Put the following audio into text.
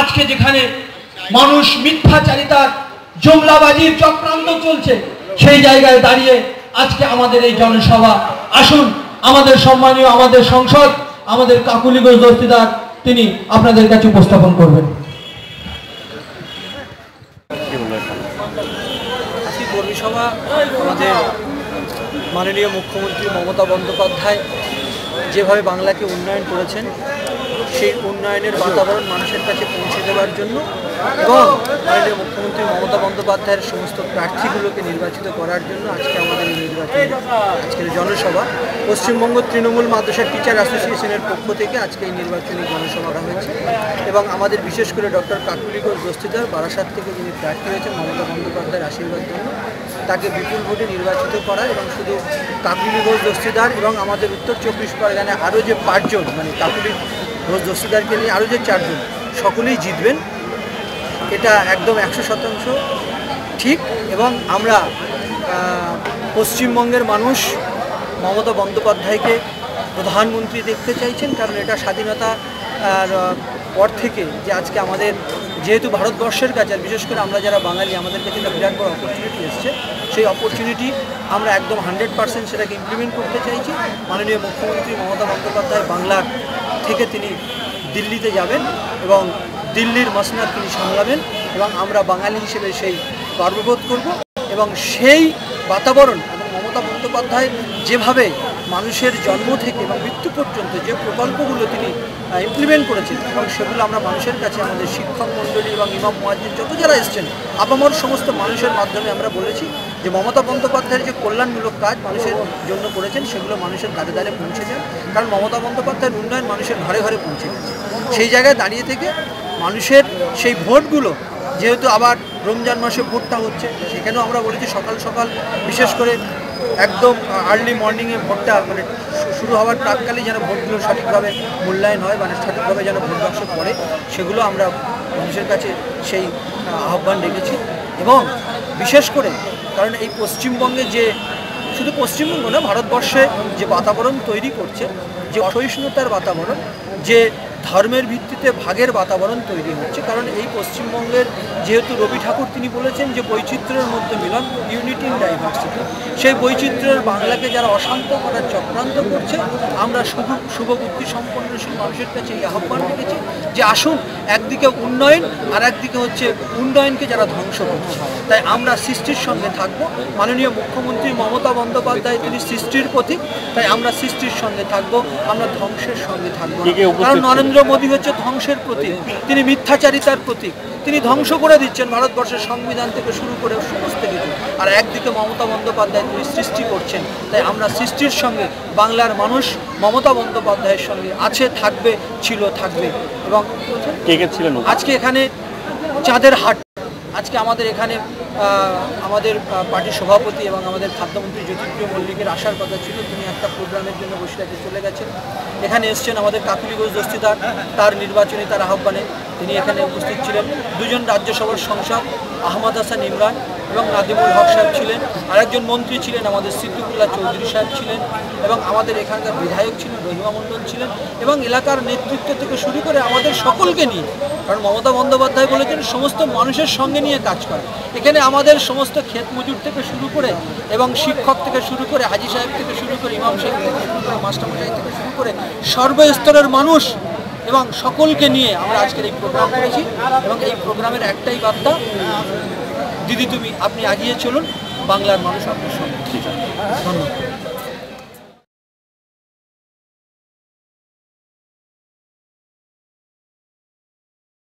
আজকে যেখানে মানুষ মিথ্যাচারিতার জুমলাবাজির চক্রান্ত চলছে, সেই জায়গায় দাঁড়িয়ে আজকে আমাদের এই জনসভা। আসুন, আমাদের সম্মানীয়, আমাদের সংসদ, আমাদের কাকুলিগঞ্জ দস্তিদার তিনি আপনাদের কাছে উপস্থাপন করবেন। সভা মাননীয় মুখ্যমন্ত্রী মমতা বন্দ্যোপাধ্যায় যেভাবে বাংলাকে উন্নয়ন করেছেন সেই উন্নয়নের বাতাবরণ মানুষের কাছে পৌঁছে দেওয়ার জন্য এবং মাননীয় মুখ্যমন্ত্রী মমতা বন্দ্যোপাধ্যায়ের সমস্ত প্রার্থীগুলোকে নির্বাচিত করার জন্য আজকে আমাদের এই নির্বাচন আজকের জনসভা। পশ্চিমবঙ্গ তৃণমূল মাদ্রাসা টিচার অ্যাসোসিয়েশনের পক্ষ থেকে আজকে এই নির্বাচনী জনসভাটা হয়েছে এবং আমাদের বিশেষ করে ডক্টর কাকুলি ঘোষ বারাসাত থেকে যিনি প্রার্থী হয়েছেন, মমতা বন্দ্যোপাধ্যায়ের আশীর্বাদ জন্য তাকে বিপুল ভোটে নির্বাচিত করা এবং শুধু কাকুলি ঘোষ এবং আমাদের উত্তর চব্বিশ পরগনায় আরও যে পাঁচজন মানে কাকুলি ঘোষ দস্তিদারকে নিয়ে আরও যে চারজন, সকলেই জিতবেন। এটা একদম একশো শতাংশ ঠিক এবং আমরা পশ্চিমবঙ্গের মানুষ মমতা বন্দ্যোপাধ্যায়কে প্রধানমন্ত্রী দেখতে চাইছেন কারণ এটা স্বাধীনতা পর থেকে যে আজকে আমাদের যেহেতু ভারতবর্ষের কাছে আর বিশেষ করে আমরা যারা বাঙালি, আমাদের কাছে একটা বিরাট বড় অপরচুনিটি এসছে। সেই অপরচুনিটি আমরা একদম হান্ড্রেড পার্সেন্ট সেটাকে ইমপ্লিমেন্ট করতে চাইছি। মাননীয় মুখ্যমন্ত্রী মমতা বন্দ্যোপাধ্যায় বাংলার থেকে তিনি দিল্লিতে যাবেন এবং দিল্লির মসনাদ তিনি সামলাবেন এবং আমরা বাঙালি হিসেবে সেই গর্ববোধ করব এবং সেই বাতাবরণ এবং মমতা বন্দ্যোপাধ্যায় যেভাবে মানুষের জন্ম থেকে এবং মৃত্যু পর্যন্ত যে প্রকল্পগুলো তিনি ইমপ্লিমেন্ট করেছেন এবং সেগুলো আমরা মানুষের কাছে আমাদের শিক্ষক মণ্ডলী এবং ইমাম মহাজির যত যারা এসছেন, আপামর সমস্ত মানুষের মাধ্যমে আমরা বলেছি যে মমতা বন্দ্যোপাধ্যায়ের যে কল্যাণমূলক কাজ মানুষের জন্য করেছেন, সেগুলো মানুষের দ্বারে দ্বারে পৌঁছে যান কারণ মমতা বন্দ্যোপাধ্যায়ের উন্নয়ন মানুষের ঘরে ঘরে পৌঁছে গেছে। সেই জায়গায় দাঁড়িয়ে থেকে মানুষের সেই ভোটগুলো, যেহেতু আবার রমজান মাসে ভোটটা হচ্ছে, সেখানেও আমরা বলেছি সকাল সকাল বিশেষ করে একদম আর্লি মর্নিংয়ে ভোটটা মানে শুরু হওয়ার প্রাককালে যেন ভোটগুলো সঠিকভাবে মূল্যায়ন হয় মানে সঠিকভাবে যেন ভোট বাক্স পড়ে, সেগুলো আমরা মানুষের কাছে সেই আহ্বান রেখেছি। এবং বিশেষ করে কারণ এই পশ্চিমবঙ্গে যে, শুধু পশ্চিমবঙ্গ না, ভারতবর্ষে যে বাতাবরণ তৈরি করছে, যে অসহিষ্ণুতার বাতাবরণ, যে ধর্মের ভিত্তিতে ভাগের বাতাবরণ তৈরি হচ্ছে। কারণ এই পশ্চিমবঙ্গের যেহেতু রবি ঠাকুর তিনি বলেছেন যে বৈচিত্র্যের মধ্যে মিলন ইউনিটি ইন ডাইভার্সিটি সেই বৈচিত্র্যের বাংলাকে যারা অশান্ত করার চক্রান্ত করছে আমরা শুভ শুভ বুদ্ধি সম্পন্নশীল মানুষের কাছে এই আহ্বান রেখেছি যে আসুন একদিকে উন্নয়ন আর একদিকে হচ্ছে উন্নয়নকে যারা ধ্বংস করছে। তাই আমরা সৃষ্টির সঙ্গে থাকব। মাননীয় মুখ্যমন্ত্রী মমতা বন্দ্যোপাধ্যায় তিনি সৃষ্টির প্রতীক। তাই আমরা সৃষ্টির সঙ্গে থাকব আমরা ধ্বংসের সঙ্গে থাকব কারণ নরেন্দ্র মোদী হচ্ছে ধ্বংসের প্রতীক। তিনি মিথ্যাচারিতার প্রতীক। তিনি ধ্বংস করে দিচ্ছেন ভারতবর্ষের সংবিধান থেকে শুরু করে সমস্ত কিছু। আর একদিকে মমতা বন্দ্যোপাধ্যায় তিনি সৃষ্টি করছেন। তাই আমরা সৃষ্টির সঙ্গে বাংলার মানুষ মমতা বন্দ্যোপাধ্যায়ের সঙ্গে আছে থাকবে ছিল থাকবে। এবং আজকে এখানে চাঁদের হাট। আজকে আমাদের এখানে আমাদের পার্টির সভাপতি এবং আমাদের খাদ্যমন্ত্রী জ্যোতিপ্রিয় মল্লিকের আসার কথা ছিল। তিনি একটা প্রোগ্রামের জন্য বসিরহাটে চলে গেছেন। এখানে এসছেন আমাদের কাকুলি ঘোষ দস্তিদার। তার নির্বাচনী তার আহ্বানে তিনি এখানে উপস্থিত ছিলেন। দুজন রাজ্যসভার সংসদ, আহমদ হাসান ইমরান এবং নাদিমুল হক সাহেব ছিলেন। আরেকজন মন্ত্রী ছিলেন আমাদের সিদ্দিকুল্লাহ চৌধুরী সাহেব ছিলেন এবং আমাদের এখানকার বিধায়ক ছিলেন, রহিমা মণ্ডল ছিলেন এবং এলাকার নেতৃত্ব থেকে শুরু করে আমাদের সকলকে নিয়ে কারণ মমতা বন্দ্যোপাধ্যায় বলেছেন, সমস্ত মানুষের সঙ্গে নিয়ে কাজ করে। এখানে আমাদের সমস্ত ক্ষেত মজুর থেকে শুরু করে এবং শিক্ষক থেকে শুরু করে, হাজি সাহেব থেকে শুরু করে, ইমাম সাহেব থেকে শুরু করে, মাস্টারমশাই থেকে শুরু করে সর্বস্তরের মানুষ এবং সকলকে নিয়ে আমরা আজকের এই প্রোগ্রাম করেছি। এবং এই প্রোগ্রামের একটাই বার্তা, দিদি তুমি, আপনি এগিয়ে চলুন, বাংলার মানুষ আপনার সঙ্গে। ধন্যবাদ।